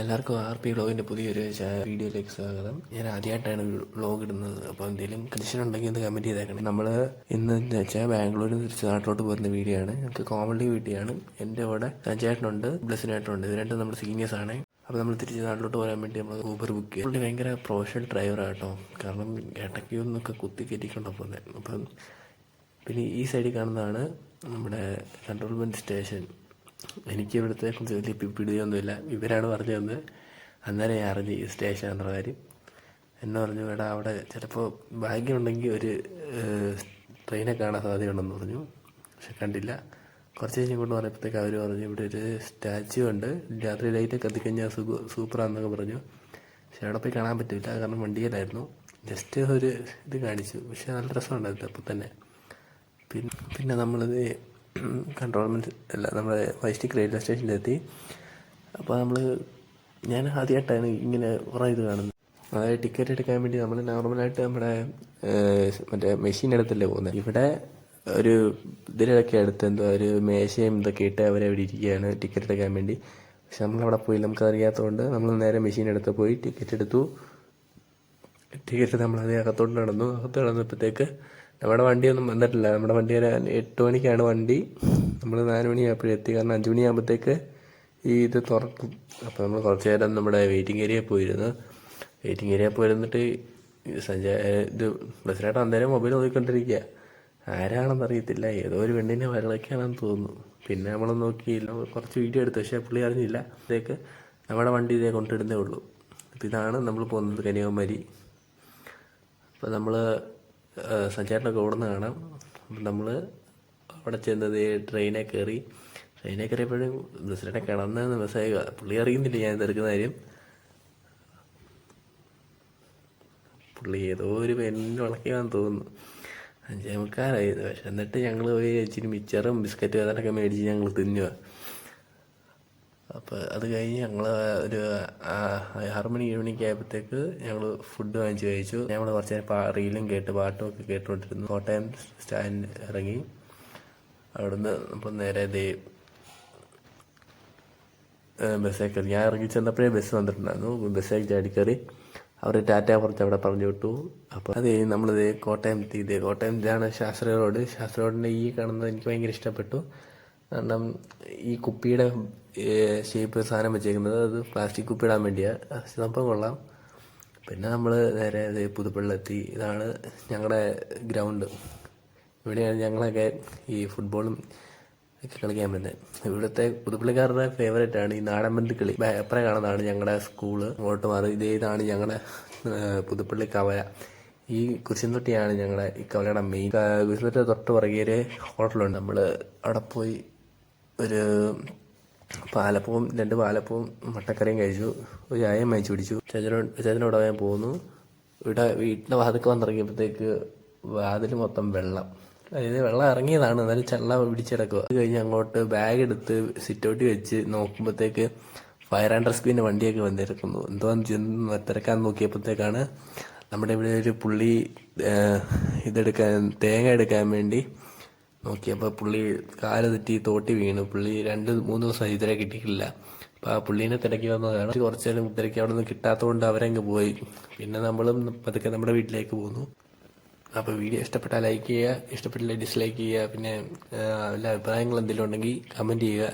എല്ലാവർക്കും R P വ്ളോഗിന്റെ പുതിയൊരു വീഡിയോയിലേക്ക് സ്വാഗതം. ഞാൻ ആദ്യമായിട്ടാണ് വ്ളോഗ് ഇടുന്നത്. അപ്പോൾ എന്തെങ്കിലും കണ്ടീഷൻ ഉണ്ടെങ്കിൽ ഒന്ന് കമന്റ് ചെയ്തേക്കണം. നമ്മൾ ഇന്ന് എന്ന് വെച്ചാൽ ബാംഗ്ലൂരിൽ നിന്ന് തിരിച്ച് നാട്ടിലോട്ട് പോകുന്ന വീഡിയോ ആണ് ഞങ്ങൾക്ക് കോമഡി വീഡിയോ ആണ് എന്റെ കൂടെ സഞ്ജയേട്ടനുണ്ട് ബ്ലസ്സിനേട്ടനുണ്ട് ഇത് രണ്ടും നമ്മുടെ സീനിയേഴ്സ് ആണ്. അപ്പോൾ നമ്മൾ തിരിച്ച് നാട്ടിലോട്ട് പോകാൻ വേണ്ടി നമ്മൾ ഊബർ ബുക്ക് ചെയ്യും. പുള്ളി ഭയങ്കര പ്രൊഫഷണൽ ഡ്രൈവർ ആട്ടോ കാരണം ഇടയ്ക്ക് ഒന്നൊക്കെ കുത്തി കയറ്റിക്കൊണ്ടോ പോകുന്നത് അപ്പം പിന്നെ ഈ സൈഡിൽ കാണുന്നതാണ് നമ്മുടെ കൺട്രോൾമെന്റ് സ്റ്റേഷൻ എനിക്ക് ഇവിടുത്തെ കുറിച്ച് വലിയ പിടിയൊന്നുമില്ല ഇവരാണ് പറഞ്ഞു തന്നത്. അന്നേരം ഞാൻ അറിഞ്ഞു ഈ സ്റ്റേഷൻ എന്ന കാര്യം. എന്നെ പറഞ്ഞു എടാ അവിടെ ചിലപ്പോൾ ഭാഗ്യമുണ്ടെങ്കിൽ ഒരു ട്രെയിനെ കാണാൻ സാധ്യതയുണ്ടെന്ന് പറഞ്ഞു. പക്ഷെ കണ്ടില്ല. കുറച്ച് കഴിഞ്ഞ് കൊണ്ട് പറഞ്ഞപ്പോഴത്തേക്ക് അവർ പറഞ്ഞു ഇവിടെ ഒരു സ്റ്റാച്യു ഉണ്ട്. രാത്രി ലൈറ്റ് കത്തിക്കഴിഞ്ഞാൽ സുഖ സൂപ്പറാണെന്നൊക്കെ പറഞ്ഞു. പക്ഷെ അവിടെ പോയി കാണാൻ പറ്റില്ല. കാരണം വണ്ടിയിലായിരുന്നു. ജസ്റ്റ് ഒരു ഇത് കാണിച്ചു. പക്ഷെ നല്ല രസമുണ്ടായിരുന്നു അപ്പോൾ തന്നെ പിന്നെ പിന്നെ നമ്മളിത് കൺട്രോൾമെന്റ് അല്ല നമ്മുടെ വൈസ്റ്റിക് റെയിൽവേ സ്റ്റേഷനിലെത്തി അപ്പോൾ നമ്മൾ ഞാൻ ആദ്യമായിട്ടാണ് ഇങ്ങനെ കുറേ ഇത് കാണുന്നത്. അതായത് ടിക്കറ്റ് എടുക്കാൻ വേണ്ടി നമ്മൾ നോർമലായിട്ട് നമ്മുടെ മറ്റേ മെഷീൻ എടുത്തല്ലേ പോകുന്നത് ഇവിടെ ഒരു ഇതിലൊക്കെ എടുത്ത് എന്തോ ഒരു മേശയും ഇതൊക്കെ ഇട്ട് അവരെ അവിടെ ഇരിക്കുകയാണ് ടിക്കറ്റ് എടുക്കാൻ വേണ്ടി. പക്ഷെ നമ്മളവിടെ പോയി നമുക്ക് അറിയാത്തതുകൊണ്ട് നമ്മൾ നേരെ മെഷീൻ എടുത്ത് പോയി ടിക്കറ്റ് എടുത്തു. ടിക്കറ്റ് നമ്മളത് അകത്തോട്ട് നടന്നു. അകത്ത് നടന്നപ്പോഴത്തേക്ക് നമ്മുടെ വണ്ടിയൊന്നും വന്നിട്ടില്ല. നമ്മുടെ വണ്ടി ഒരു എട്ട് മണിക്കാണ് വണ്ടി. നമ്മൾ നാല് മണിയായപ്പോഴും എത്തി. കാരണം അഞ്ച് മണിയാകുമ്പോഴത്തേക്ക് ഈ ഇത് തുറക്കും. അപ്പോൾ നമ്മൾ കുറച്ച് നേരം നമ്മുടെ വെയിറ്റിംഗ് ഏരിയ പോയിരുന്നു. വെയിറ്റിംഗ് ഏരിയ പോയിരുന്നിട്ട് സഞ്ചാര ഇത് ബസ്സിനായിട്ട് അന്നേരം മൊബൈൽ നോക്കിക്കൊണ്ടിരിക്കുക ആരാണെന്ന് അറിയത്തില്ല. ഏതോ ഒരു പെണ്ണിനെ വരളൊക്കെയാണെന്ന് തോന്നുന്നു. പിന്നെ നമ്മൾ നോക്കിയില്ല കുറച്ച് വീഡിയോ എടുത്തു. പക്ഷേ പുള്ളി അറിഞ്ഞില്ല. അപ്പോഴത്തേക്ക് നമ്മുടെ വണ്ടി ഇതേ കൊണ്ടിടുന്നേ ഉള്ളൂ. അപ്പോൾ ഇതാണ് നമ്മൾ പോകുന്നത് കന്യാകുമാരി. അപ്പോൾ നമ്മൾ സഞ്ചാരനൊക്കെ ഓടുന്ന കാണാം. നമ്മൾ അവിടെ ചെന്നത് ട്രെയിനെ കയറി. ട്രെയിനെ കയറിയപ്പോഴും ബസ്സിനെ കിടന്നെന്ന് മെസ്സേജ് പുള്ളി അറിയുന്നില്ല ഞാൻ തീർക്കുന്ന കാര്യം. പുള്ളി ഏതോ ഒരു പെണ്ണിന് വളക്കിയാന്ന് തോന്നുന്നു. അഞ്ചേ മുക്കാലായിരുന്നു പക്ഷെ എന്നിട്ട് ഞങ്ങൾ പോയി ഇച്ചിരി മിച്ചറും ബിസ്ക്കറ്റും അതൊക്കെ മേടിച്ച് ഞങ്ങൾ തിന്നുക അപ്പോൾ അത് കഴിഞ്ഞ് ഞങ്ങൾ ഒരു ആറു മണി ഏഴ് മണിക്ക് ആയപ്പോഴത്തേക്ക് ഞങ്ങൾ ഫുഡ് വാങ്ങിച്ചു കഴിച്ചു. ഞങ്ങൾ കുറച്ച് നേരം റീലും കേട്ട് പാട്ടും ഒക്കെ കേട്ടുകൊണ്ടിരുന്നു. കോട്ടയം സ്റ്റാൻഡ് ഇറങ്ങി. അവിടുന്ന് ഇപ്പം നേരെ ദേ ബസ്സേ ഞാൻ ഇറങ്ങി ചെന്നപ്പോഴേ ബസ് വന്നിട്ടുണ്ടായിരുന്നു. ബസ്സേ ചാടി കയറി. അവർ ടാറ്റ കുറച്ച് അവിടെ പറഞ്ഞു വിട്ടു. അപ്പോൾ അത് കഴിഞ്ഞ് നമ്മളിത് കോട്ടയം എത്തി. ഇത് കോട്ടയം ഇതാണ് ശാസ്ത്ര റോഡ് ശാസ്ത്ര റോഡിന്റെ ഈ കാണുന്നത് എനിക്ക് ഭയങ്കര ഇഷ്ടപ്പെട്ടു. കാരണം ഈ കുപ്പിയുടെ ഷേപ്പ് സാധനം വെച്ചേക്കുന്നത് അത് പ്ലാസ്റ്റിക് കുപ്പി ഇടാൻ വേണ്ടിയാണ് സംഭവം കൊള്ളാം. പിന്നെ നമ്മൾ നേരെ പുതുപ്പള്ളിലെത്തി. ഇതാണ് ഞങ്ങളുടെ ഗ്രൗണ്ട്. ഇവിടെയാണ് ഞങ്ങളൊക്കെ ഈ ഫുട്ബോളും ഒക്കെ കളിക്കാൻ പറ്റുന്നത് ഇവിടുത്തെ പുതുപ്പള്ളിക്കാരുടെ ഫേവറേറ്റ് ആണ് ഈ നാടൻ കളി. അപ്പുറം കാണുന്നതാണ് ഞങ്ങളുടെ സ്കൂൾ അങ്ങോട്ട് മാറി. ഇതേ ഇതാണ് ഞങ്ങളുടെ പുതുപ്പള്ളി കവല. ഈ കുരിശുന്തൊട്ടിയാണ് ഞങ്ങളുടെ ഈ കവലയുടെ മെയിൻ കുരിശുന്തൊട്ടി തൊട്ട് പുറകെ ഒരു ഹോട്ടലുണ്ട് നമ്മൾ അവിടെ പോയി ഒരു പാലപ്പവും രണ്ട് പാലപ്പവും മുട്ടക്കറിയും കഴിച്ചു. ഒരു ചായയും വാങ്ങിച്ചു പിടിച്ചു ചേച്ചനോട് ചേച്ചനോട് ഞാൻ പോകുന്നു ഇവിടെ വീട്ടിന്റെ വാതിക്ക് വന്നിറങ്ങിയപ്പോഴത്തേക്ക് വാതിൽ മൊത്തം വെള്ളം. അതായത് വെള്ളം ഇറങ്ങിയതാണ്. എന്നാലും ചെള്ള പിടിച്ചിടക്കുക അത് കഴിഞ്ഞ് അങ്ങോട്ട് ബാഗ് എടുത്ത് സിറ്റൗട്ടി വെച്ച് നോക്കുമ്പോഴത്തേക്ക് ഫയർ ആൻഡ് റെസ്ക്യൂവിന്റെ വണ്ടിയൊക്കെ വന്നിരിക്കുന്നു. എന്തോ തിരക്കാൻ നോക്കിയപ്പോഴത്തേക്കാണ് നമ്മുടെ ഇവിടെ ഒരു പുള്ളി ഇതെടുക്കാൻ തേങ്ങ എടുക്കാൻ വേണ്ടി നോക്കിയപ്പോൾ പുള്ളി കാൽ തെറ്റി തോട്ടി വീണു. പുള്ളി രണ്ട് മൂന്ന് ദിവസം ഇതുവരെ കിട്ടിയിട്ടില്ല. അപ്പോൾ ആ പുള്ളീനെ തിരക്കി വന്നതാണ്. കുറച്ച് നേരം തിരക്കി അവിടെ നിന്ന് കിട്ടാത്തതുകൊണ്ട് അവരങ്ങ് പോയി. പിന്നെ നമ്മളും പതുക്കെ നമ്മുടെ വീട്ടിലേക്ക് പോന്നു. അപ്പോൾ വീഡിയോ ഇഷ്ടപ്പെട്ടാൽ ലൈക്ക് ചെയ്യുക ഇഷ്ടപ്പെട്ടില്ല ഡിസ്ലൈക്ക് ചെയ്യുക പിന്നെ എല്ലാ അഭിപ്രായങ്ങൾ എന്തെങ്കിലും ഉണ്ടെങ്കിൽ കമന്റ് ചെയ്യുക.